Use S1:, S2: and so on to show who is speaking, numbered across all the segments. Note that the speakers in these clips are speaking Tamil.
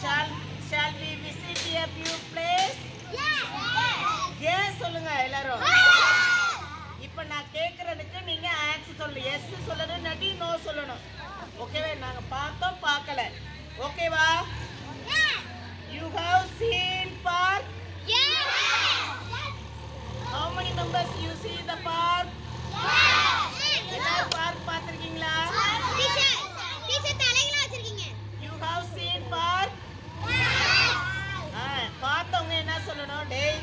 S1: shall shall we visit a few place yes. சொல்லுங்க எல்லாரும். இப்போ நான் கேக்குறதுக்கு நீங்க ஆன்சர் சொல்லணும் எஸ் சொல்லணும் இல்லாட்டி நோ சொல்லணும் ஓகேவா நாங்க பார்த்தோம் பார்க்கல ஓகேவா you have seen park how many members you see the park எல்லாரும் பார்க் பார்த்திருக்கீங்களா யூ ஹவ் சீன் பார்க் ஆ பார்த்தவங்க என்ன சொல்லணும் டேய்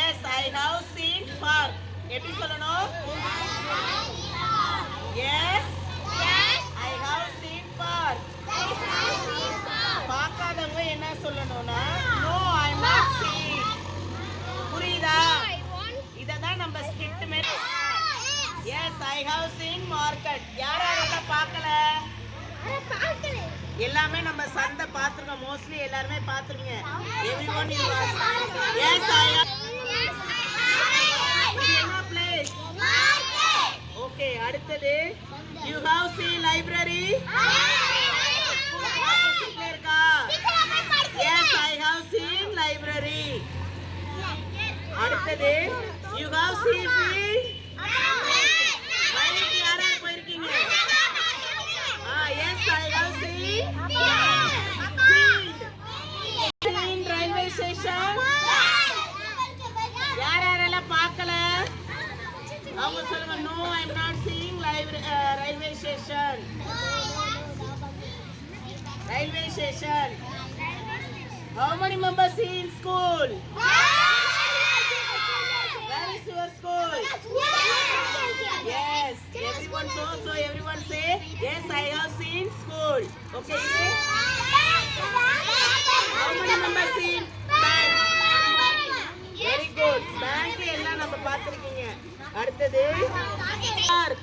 S1: yes I have seen park எப்படி சொல்லணும்? Yes I have seen park பார்க்காதவங்க என்ன சொல்லணும்னா நோ ஐ நாட் சீன் புரியுதா? இதை தான் நம்ம ஸ்கிட் மேல yes I have seen market யார் யாரெல்லாம் பார்க்கல? எல்லாமே நம்ம சந்தை பார்த்துருக்கோம். மோஸ்ட்லி எல்லாருமே பார்த்துருங்க எவ்ரி ஒன் எஸ் ஐ அடுத்தது யூ ஹாவ் சி லைப்ரரி இருக்கா yes I have seen library அடுத்தது யூ ஹாவ் சி ஃபீல்ட் வயலுக்கு யார் யார் போயிருக்கீங்க ஆ yes I have seen field seen railway station யார் யாரெல்லாம் பார்க்கல அவங்க சொல்லுங்க no I am not seeing Railway station railway station How many members in school? Where is your school? Yes. Everyone so so everyone say yes I have seen school. Okay. How many members in bank? Very good. Bank எல்லாம் நம்ம பார்த்திருக்கீங்க. அடுத்தது park.